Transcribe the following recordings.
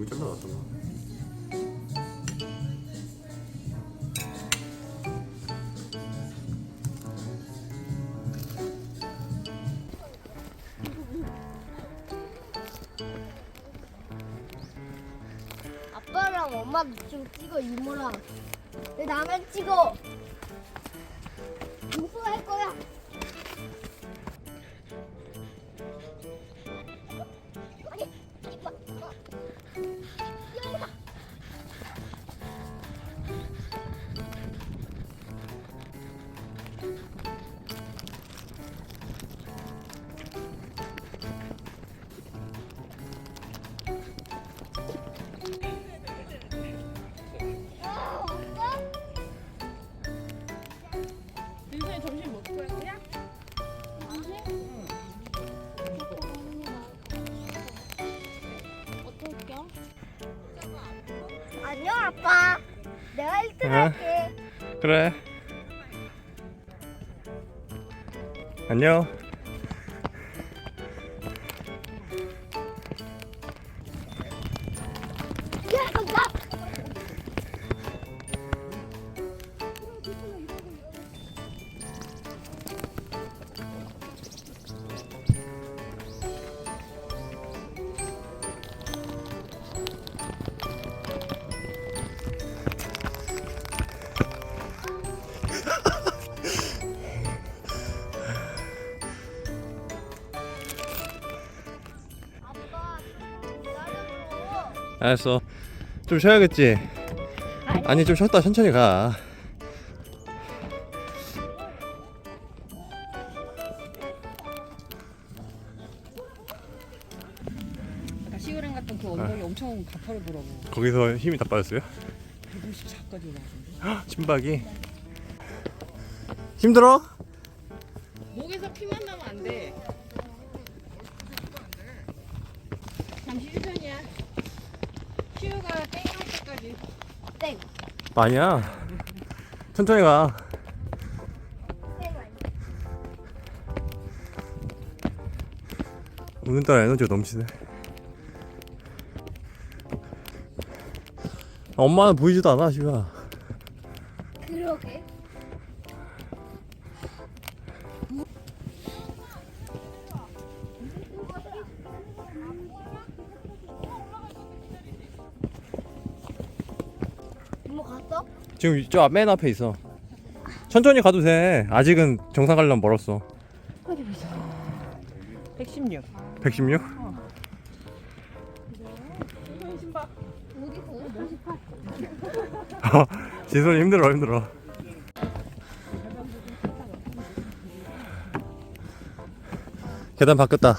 여기 잘라놨잖아. 아빠랑 엄마 좀 찍어 이모랑 내 나만 찍어 그래. 안녕. 알았어. 좀 쉬어야겠지. 아니 좀 쉬었다 천천히 가. 아까 시우랑 갔던 그 엄청 가파르더라고 거기서 힘이 다 빠졌어요? 154까지 올라왔는데 심박이. 힘들어? 목에서 피만 나면 안 돼 잠시 휴전이야 시우가 땡할 때까지 땡 아니야. 천천히 가. 땡 아니야 오늘따라 에너지가 넘치네. 엄마는 보이지도 않아, 지금. 지금 저 맨 앞에 있어. 천천히 가도 돼. 아직은 정상 가려면 멀었어. 116 116? 지선이 힘들어, 힘들어. 계단 바뀌었다.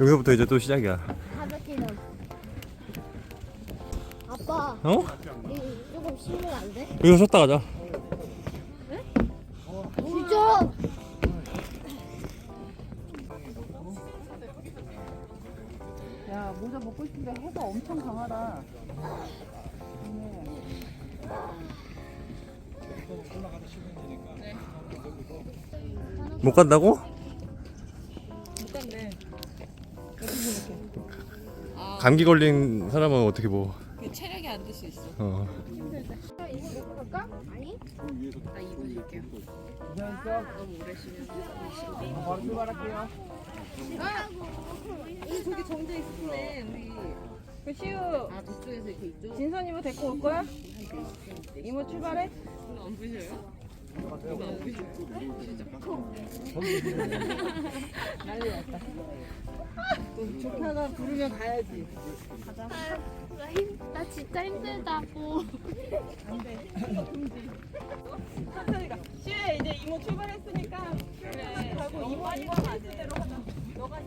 여기서부터 이제 또 시작이야. 400km 아빠 어? 이 조금 쉬면 안 돼? 여기서 쉬었다 가자. 진짜 야 모자 먹고 싶은데 해가 엄청 강하다 못 간다고? 감기 걸린 사람은 어떻게 뭐? 그 체력이 안 될 수 있어 어. 이거 먹고 갈까? 아니 나 2분 줄게요 너무 오래 쉬면 바로 출발할게요 아! 이 저기 정자 있었네 우리 그 시우 아 저쪽에서 이렇게 이쪽 진선 이모 데리고 올 거야? 이모 출발해? 이거 안? 이거 안 부셔 난리 났다 또 조카가 부르면 가야지. 나, 힘, 나 진짜 힘들다고. 천천히 가 시우야 이제 이모 출발했으니까 그래 가고 이모 이모 하는 대로 하자 너가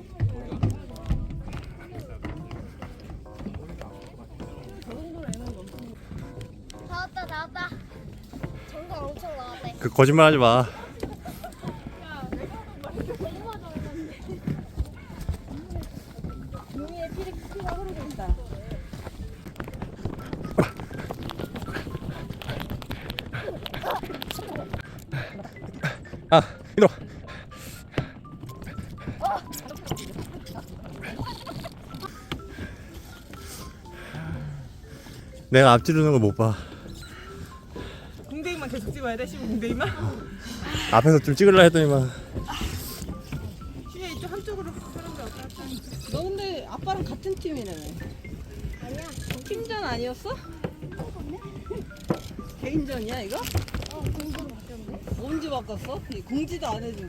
나왔다 나왔다. 정답 엄청 나왔네 그 거짓말 하지 마. 아, 힘들어. 내가 앞지르는 걸 못 봐. 공대인만 계속 찍어야 돼? 시우 공대인만? 앞에서 좀 찍으려 했더니만 시우야 이쪽 한쪽으로 사람들 왔다 갔다 하니까. 너 근데 아빠랑 같은 팀이라며 아니야. 팀전 아니었어? 개인전이야 이거? 어, 공부로 바뀌었네. 언제 바꿨어? 공지도 안 해주고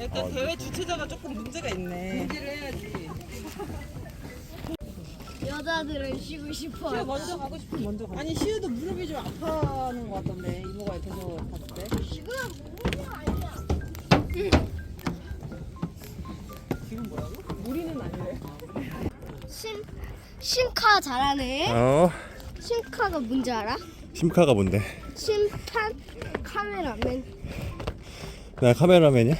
약간 대회 주최자가 조금 문제가 있네 공지를 해야지 여자들은 쉬고 싶어. 시우 먼저 가고 싶으면 먼저 가 아니 시우도 무릎이 좀 아파하는 것 같던데 이모가 계속 봤을 때 지금 무슨 아니야. 지금 뭐라고? 무리는 아니래 심 심카 잘하네. 어 심카가 뭔지 알아? 심카가 뭔데? 심판 카메라맨. 나 카메라맨이야?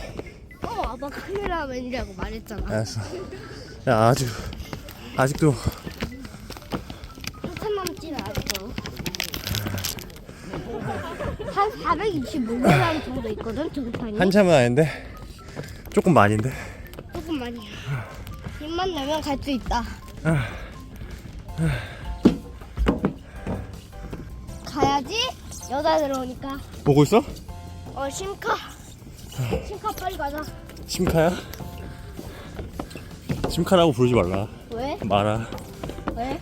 어, 아빠 카메라맨이라고 말했잖아. 알았어. 야 아직 아직도 한참 남진 않았어. 한 425g 정도 있거든, 정판이. 한참은 아닌데 조금 많이인데. 조금 많이야. 힘만 내면 갈 수 있다. 가야지. 여자 들어오니까. 보고 있어? 어, 심카. 심카 빨리 가자. 심카야? 심카라고 부르지 말라. 왜? 말아. 왜?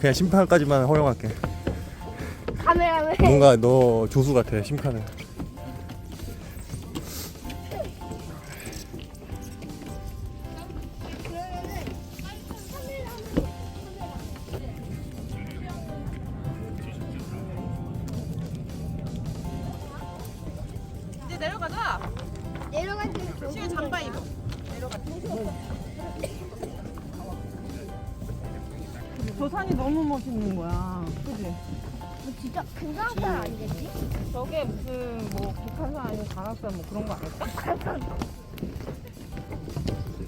그냥 심판까지만 허용할게. 카메라맨. 뭔가 너 조수 같아 심카는. 내려갈 때 시우 잠바 입어 저 산이 너무 멋있는 거야 그지? 뭐 진짜 금강산 아니겠지? 저게 무슨 뭐 북한산 아니면 관악산 뭐 그런 거 아닐까?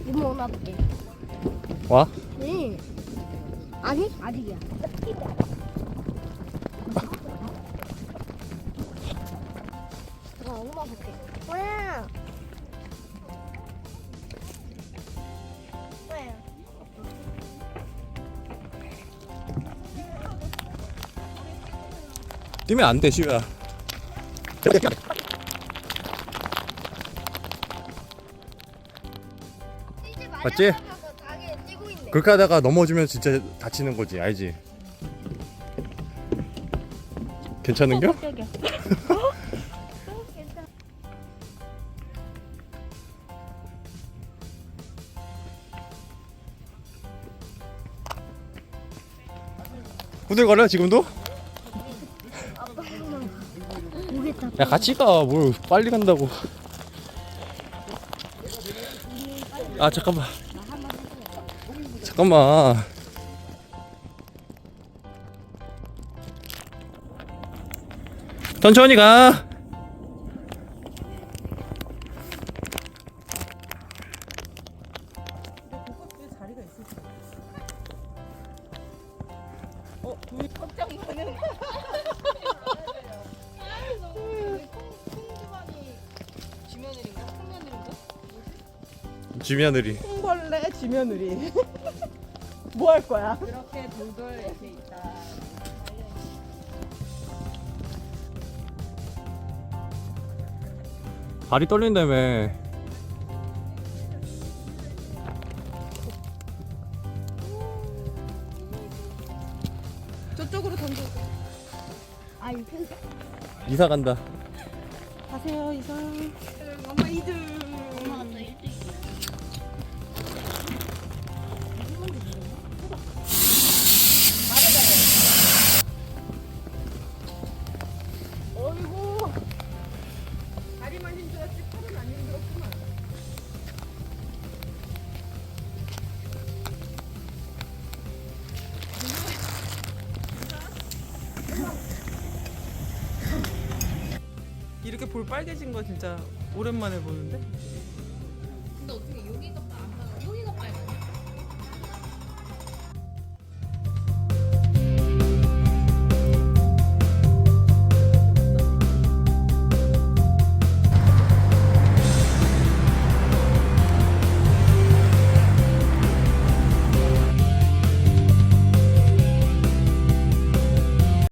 이모 오나 볼게. 와? 네. 아니 아직이야. 어, 엄마 볼게. 왜? 뛰면 안 돼 시우야. 맞지? 그렇게 하다가 넘어지면 진짜 다치는 거지 알지? 괜찮은겨? 후들거려 지금도? 야 같이 가 뭘 빨리 간다고. 아 잠깐만. 잠깐만. 천천히 가. 어? 깜짝 놀라는 지며느리. 콩벌레 지며느리. 뭐 할 거야? 그렇게 돌돌 이렇게 있다. 발이 떨린다며. 저쪽으로 던져. 아, 이 펜스. 이사 간다. 가세요 이사 볼 빨개진 거 진짜 오랜만에 보는데?